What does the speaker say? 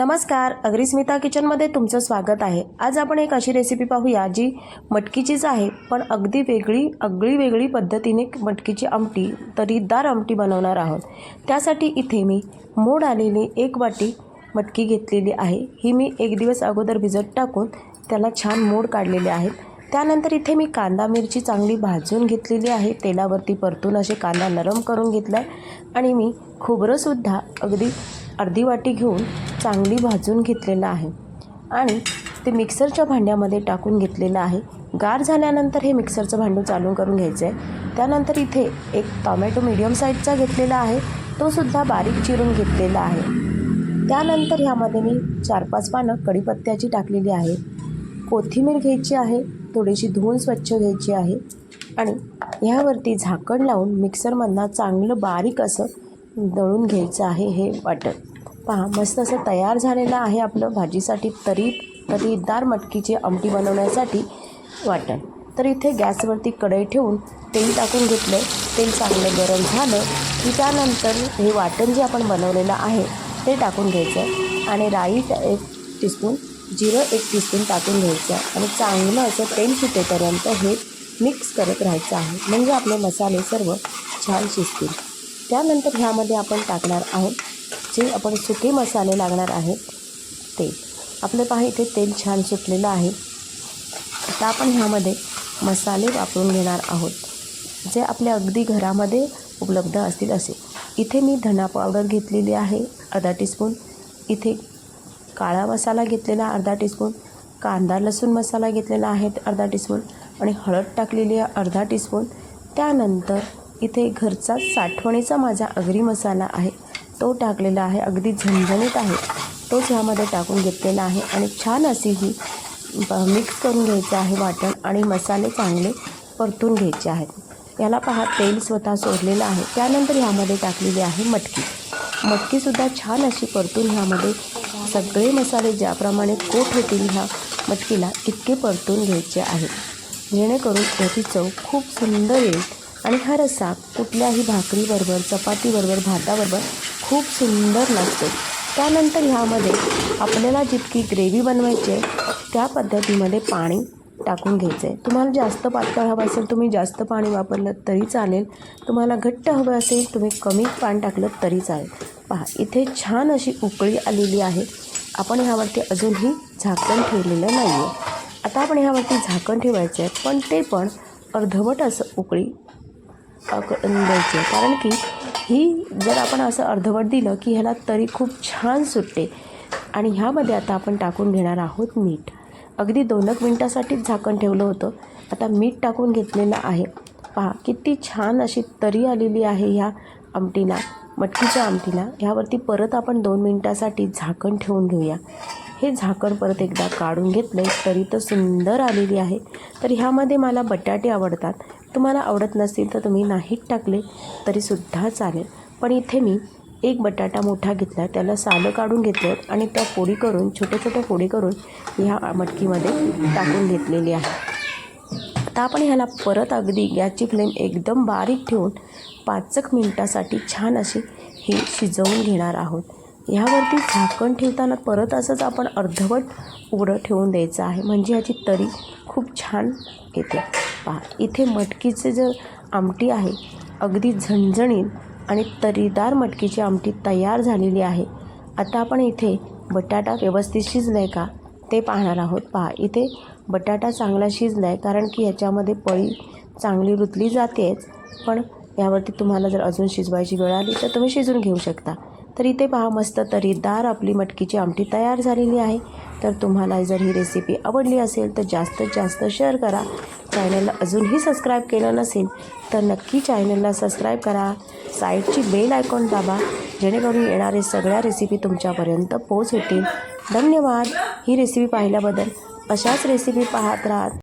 नमस्कार अग्रिस्मिता किचनमध्ये तुमचं स्वागत आहे. आज आपण एक अशी रेसिपी पाहूया जी मटकीचीच आहे पण अगदी वेगळी अगळी वेगळी पद्धतीने मटकीची आमटी तरीदार आमटी बनवणार आहोत. त्यासाठी इथे मी मोड आलेली एक वाटी मटकी घेतलेली आहे. ही मी एक दिवस अगोदर भिजत टाकून त्याला छान मोड काढलेले आहेत. त्यानंतर इथे मी कांदा मिरची चांगली भाजून घेतलेली आहे. तेलावरती परतून असे कांदा नरम करून घेतला आहे आणि मी खोबरंसुद्धा अगदी अर्धी वाटी घेऊन चांगली भाजून घेतलेलं आहे. आणि ते मिक्सरच्या भांड्यामध्ये टाकून घेतलेलं आहे. गार झाल्यानंतर हे मिक्सरचं भांडू चालू करून घ्यायचं आहे त्यानंतर इथे एक टॉमॅटो मिडियम साईजचा घेतलेला आहे. तो सुद्धा बारीक चिरून घेतलेला आहे. त्यानंतर ह्यामध्ये मी चार पाच पानं कढीपत्त्याची टाकलेली आहे. कोथिंबीर घ्यायची आहे. थोडीशी धुवून स्वच्छ घ्यायची आहे. आणि ह्यावरती झाकण लावून मिक्सरमधनं चांगलं बारीक असं दळून घ्यायचं आहे हे वाटण. पहा मस्त असं तयार झालेलं आहे आपलं भाजीसाठी तरी तरीदार मटकीची आमटी बनवण्यासाठी वाटण. तर इथे गॅसवरती कढई ठेवून तेल टाकून घेतलं. तेल चांगलं गरम झालं की त्यानंतर हे वाटण जे आपण बनवलेलं आहे ते टाकून घ्यायचं आणि राई एक टीस्पून जिरं एक टीस्पून टाकून घ्यायचं आणि चांगलं असं तेल सुटेपर्यंत हे मिक्स करत राहायचं आहे. म्हणजे आपले मसाले सर्व छान शिजतील. त्यानंतर ह्यामध्ये आपण टाकणार आहोत जे आपण सुके मसाले लागणार आहेत ते. आपले पहा इथे तेल छान सुटलेलं आहे. आता आपण ह्यामध्ये मसाले वापरून घेणार आहोत जे आपल्या अगदी घरामध्ये उपलब्ध असतील असे. इथे मी धना पावडर घेतलेली आहे अर्धा टीस्पून. इथे काळा मसाला घेतलेला अर्धा टीस्पून. कांदा लसूण मसाला घेतलेला आहे अर्धा टीस्पून. आणि हळद टाकलेली आहे अर्धा टीस्पून. त्यानंतर इथे घरचा साठवणीचा माझा अगरी मसाला आहे. तो टाकलेला आहे अगदी झणझणीत आहे. तोच ह्यामध्ये टाकून घेतलेला आहे आणि छान अशी ही मिक्स करून घ्यायचं आहे वाटण आणि मसाले चांगले परतून घ्यायचे आहेत. याला पहा तेल स्वतः सोडलेलं आहे. त्यानंतर ह्यामध्ये टाकलेली आहे मटकी. मटकीसुद्धा छान अशी परतून ह्यामध्ये सगळे मसाले ज्याप्रमाणे कोट होतील ह्या मटकीला इतके परतून घ्यायचे आहेत. जेणेकरून त्याची चव खूप सुंदर येईल आणि हा रस्सा कुठल्याही भाकरीबरोबर चपातीबरोबर भाताबरोबर खूप सुंदर लागते. त्यानंतर ह्यामध्ये आपल्याला जितकी ग्रेव्ही बनवायची आहे त्या पद्धतीमध्ये पाणी टाकून घ्यायचं आहे. तुम्हाला जास्त पातळ हवं असेल तुम्ही जास्त पाणी वापरलं तरी चालेल. तुम्हाला घट्ट हवं असेल तुम्ही कमी पाणी टाकलं तरी चालेल. पहा इथे छान अशी उकळी आलेली आहे. आपण ह्यावरती अजूनही झाकण ठेवलेलं नाही आहे आता आपण ह्यावरती झाकण ठेवायचं आहे पण ते पण अर्धवट असं उकळी द्यायची आहे. कारण की ही जर आपण असं अर्धवट दिलं की ह्याला तरी खूप छान सुटते. आणि ह्यामध्ये आता आपण टाकून घेणार आहोत मीठ. अगदी दोन एक मिनटासाठीच झाकण ठेवलं होतं. आता मीठ टाकून घेतलेलं आहे. पहा किती छान अशी तरी आलेली आहे ह्या आमटीला मटकीच्या आमटीला. ह्यावरती परत आपण दोन मिनटासाठी झाकण ठेवून घेऊया. हे झाकण परत एकदा काढून घेतलं तरी तर सुंदर आलेली आहे. तर ह्यामध्ये मला बटाटे आवडतात. तुम्हाला आवडत नसतील तर तुम्ही नाहीत टाकले तरीसुद्धा चालेल. पण इथे मी एक बटाटा मोठा घेतला त्याला सालं काढून घेतलं आणि त्या पोळी करून छोट्या छोट्या पोळी करून ह्या मटकीमध्ये टाकून घेतलेली आहे. आता आपण ह्याला परत अगदी गॅसची फ्लेम एकदम बारीक ठेवून पाचक मिनटासाठी छान अशी ही शिजवून घेणार आहोत. ह्यावरती झाकण ठेवताना परत असंच आपण अर्धवट उघडं ठेवून द्यायचं आहे. म्हणजे ह्याची तरी खूप छान येते. पहा इथे मटकीचे जर आमटी आहे अगदी झणझणीत आणि तरीदार मटकीची आमटी तयार झालेली आहे. आता आपण इथे बटाटा व्यवस्थित शिजला आहे का ते पाहणार आहोत. पहा इथे बटाटा चांगला शिजला आहे कारण की ह्याच्यामध्ये पळी चांगली रुतली जातेच. पण यावरती तुम्हाला जर अजून शिजवायची वेळ आली तर तुम्ही शिजून घेऊ शकता. तर इथे पहा मस्त तरीदार आपली मटकीची आमटी तयार झालेली आहे. तर तुम्हाला जर ही रेसिपी आवडली असेल तर जास्तीत जास्त शेअर करा. चॅनलला अजूनही सबस्क्राईब केलं नसेल तर नक्की चॅनलला सबस्क्राईब करा. साईडची बेल आयकॉन दाबा जेणेकरून येणारे सगळ्या रेसिपी तुमच्यापर्यंत पोहोच होतील धन्यवाद. ही रेसिपी पाहिल्याबद्दल अशाच रेसिपी पाहत राहा.